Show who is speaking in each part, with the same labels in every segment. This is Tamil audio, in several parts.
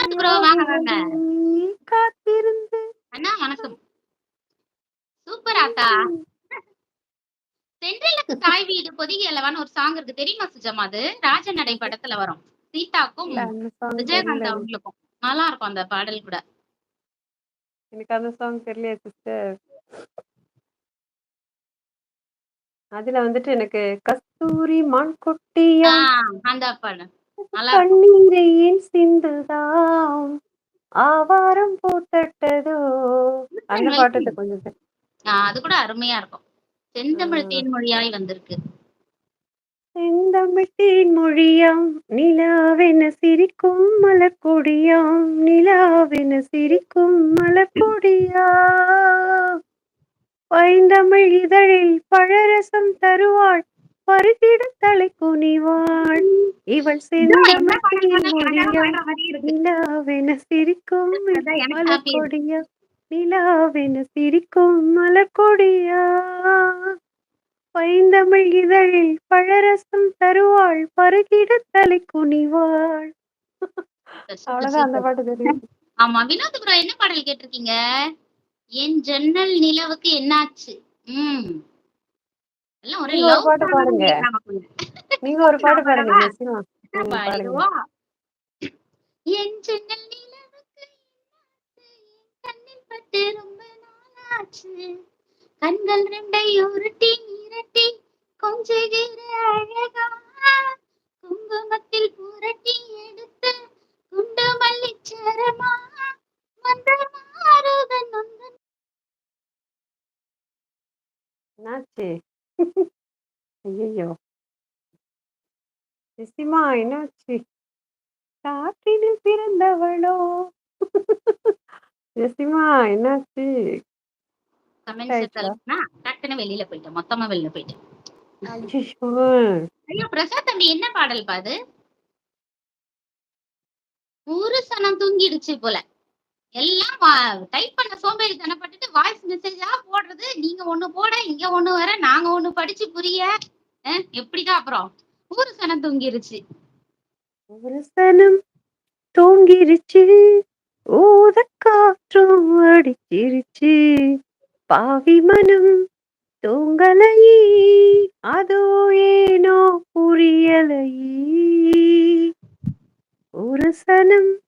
Speaker 1: வினோத் ப்ரோ வாங்க வாங்க.
Speaker 2: காத்திருந்து.
Speaker 1: அண்ணா வணக்கம். சூப்பர் ஆத்தா சென்ட்ரலுக்கு தாய் வீடு பொதிகை அல்லவான்னு ஒரு சாங் இருக்கு. தெரியுமா சுஜமா அது? ராஜநடை படத்துல வரும். சீதாக்கும் விஜயகாந்த்
Speaker 2: தெரியல.
Speaker 1: அவங்களுக்கும். நல்லா இருக்கும் அந்த பாடல் கூட.
Speaker 2: எனக்கு அந்த சாங் தெரியலையே சிஸ்டர் அதுல வந்துட்டு எனக்கு கஸ்தூரி மான் கொட்டியா?
Speaker 1: அந்த பாடல்.
Speaker 2: கண்ணீரை ஏன் சிந்துதாம் ஆவாரம் பூத்தட்டதோ? அந்த பாட்டத்தை கொஞ்சம்
Speaker 1: அது கூட அருமையா இருக்கும். செந்தமிழ் தேன்மொழியாய் வந்திருக்கு.
Speaker 2: செந்தமிட்டின் மொழியாம் நிலாவென சிரிக்கும் மலர்கொடியாம் நிலாவென சிரிக்கும் மலர்கொடியா பைந்தமிழ் இதழில் பழரசம் தருவாள் பருகிட தலை குனிவாள். இவள் நிலாவென சிரிக்கும். மலர்கொடியா நிலாவென சிரிக்கும் மலர்கொடியா பைந்தமிழ் இதழில் பழரசம் தருவாள். பருகிட தலை குனிவாள். அவ்வளவுதான் அந்த பாட்டு தெரியும்
Speaker 1: ஆமா வினோத் என்ன பாடல் கேட்டிருக்கீங்க? என் ஜன்னல் நிலவுக்கு என்னாச்சு? ம். எல்லாம் ஒரே
Speaker 2: நீங்க ஒரு பாட்டு பாருங்க. நீங்க ஒரு பாட்டு பாருங்க.
Speaker 1: என் நிலவுக்கு கண்ணில் பட்டு ரொம்ப நாளாச்சு. கண்கள் ரெண்டை உருட்டி இரட்டி கொஞ்சுகிற அழகா. குங்குமத்தில் புரட்டி
Speaker 2: என்னாச்சு ஐயோ ஜெசிமா என்னாச்சு? காற்றினில் பிறந்தவளோ? ஜெசிமா என்னாச்சு? ஆயிடுச்சா?
Speaker 1: தள்ளுனா டக்குன்னு வெளியில போயிட்டேன். மொத்தமா வெளியில போயிட்டேன்.
Speaker 2: ஐயோ
Speaker 1: ஐயோ பிரசாத் தம்பி என்ன பாடல் பாது ஒரு சனம் தூங்கிடுச்சு போல. எல்லாம் டைப் பண்ண சோம்பேறி தனப்பட்டுட்டு வாய்ஸ் மெசேஜா போடுறது நீங்க ஒண்ணு போட இங்க ஒண்ணு வர நாங்க ஒண்ணு படிச்சு புரிய. எப்படிதான் அப்புறம்? ஊரு சனம் தூங்கிருச்சு.
Speaker 2: சனம் தூங்கிருச்சு. ஊத காற்றும் அடிச்சிருச்சு. பாவி மனம் தூங்கலையே. அதோ ஏனோ புரியலையே. ஒரு சனம்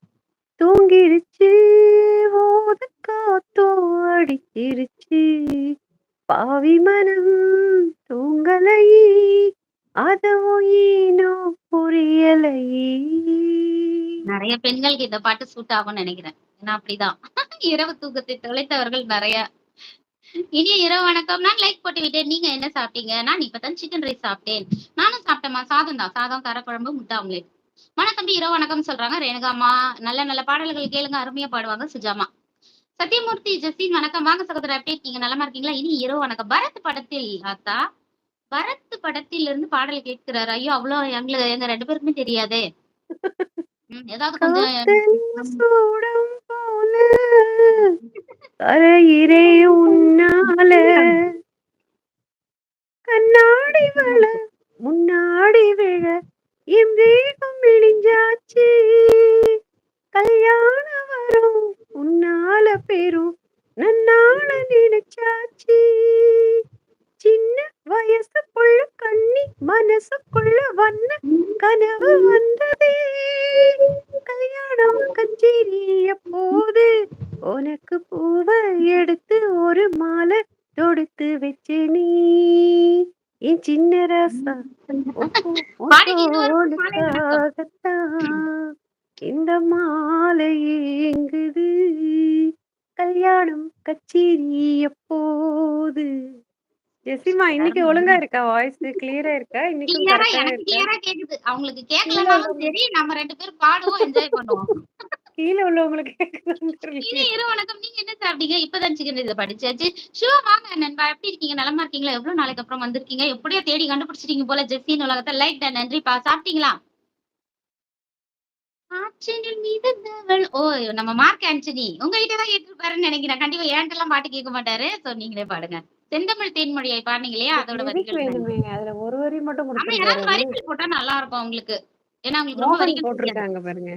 Speaker 2: தூங்கிருச்சு. ஓத காத்தோ அடிச்சிருச்சு. பாவி மனம் தூங்கலையே அதோ ஏனோ புரியலையே
Speaker 1: நிறைய பெண்களுக்கு இந்த பாட்டு சூட் ஆகும்னு நினைக்கிறேன். ஏன்னா அப்படிதான். இரவு தூக்கத்தை தொலைத்தவர்கள் நிறைய. இனிய இரவு வணக்கம். நான் லைக் போட்டு விட்டேன். நீங்க என்ன சாப்பிட்டீங்க? நான் இப்பதான் சிக்கன் ரைஸ் சாப்பிட்டேன். நானும் சாப்பிட்டேமா சாதம் தான். சாதம் காரக்குழம்பு முட்டை ஆம்லேட் வணக்கம் இரவு வணக்கம் சொல்றாங்க. ரேணுகாமா நல்ல நல்ல பாடல்கள் கேளுங்க. அருமையா பாடுவாங்க. சுஜாமா. சத்யமூர்த்தி ஜஸ்டின் வணக்கம். வாங்க சகோதரர் எப்படி இருக்கீங்க? நலமா இருக்கீங்களா? இனி இரவு வணக்கம். பரத் படத்தில் ஆத்தா பரத் படத்தில் இருந்து பாடல் கேட்கிறாரு. ஐயோ அவ்வளவு எங்களுக்கு எங்க ரெண்டு பேருக்குமே தெரியாது. ஏதாவது கொஞ்சம்
Speaker 2: உன்னால. கண்ணாடி வள முன்னாடி விழ என் வேகம் இடிஞ்சாச்சு கல்யாணம் வரும் உன்னால பெரும் நன்னால நினைச்சாச்சு சின்ன வயசுக்குள்ள கண்ணி மனசுக்குள்ள வண்ண கனவு வந்ததே. கல்யாணம் கச்சேரி எப்போது உனக்கு பூவை எடுத்து ஒரு மாலை தொடுத்து வச்சு நீ என் சின்ன ராசா இந்த மாலை ஏங்குது. கல்யாணம் கச்சேரி எப்போது ஜெசிமா இன்னைக்கு ஒழுங்கா இருக்கா? வாய்ஸ் கிளியரா இருக்கா? கரெக்டா
Speaker 1: எனக்கு கிளியரா கேக்குது. அவங்களுக்கு கேட்கலனாலும் சரி நம்ம ரெண்டு பேரும் பாடுவோம் என்ஜாய் பண்ணுவோம்.
Speaker 2: கீழே உள்ளவங்களுக்கு
Speaker 1: இனி இரு வணக்கம். நீங்க என்ன சாப்பிட்டீங்க? இப்பதான் சிக்கன் இதை படிச்சாச்சு. ஷுவா வாங்க நண்பா. எப்படி இருக்கீங்க? நலமா இருக்கீங்களா? எவ்வளவு நாளைக்கு அப்புறம் வந்திருக்கீங்க? எப்படியோ தேடி கண்டுபிடிச்சிட்டீங்க போல. ஜெஸ்ஸின் உலகத்தை லைக் டன் நன்றிப்பா. சாப்பிட்டீங்களா? ஓ நம்ம மார்க் ஆண்டனி. உங்ககிட்ட தான் கேட்டிருப்பாருன்னு நினைக்கிறேன். கண்டிப்பா ஏன்ட்ட எல்லாம் பாட்டு கேட்க மாட்டாரு. சோ நீங்களே பாடுங்க. செந்தமிழ் தேன்மொழியை பாடுனீங்க இல்லையா? அதோட
Speaker 2: அதுல ஒரு வரி மட்டும்
Speaker 1: போட்டா நல்லா இருக்கும் உங்களுக்கு. ஏன்னா உங்களுக்கு ரொம்ப வரிகள்
Speaker 2: போட்டிருக்காங்க பாருங்க.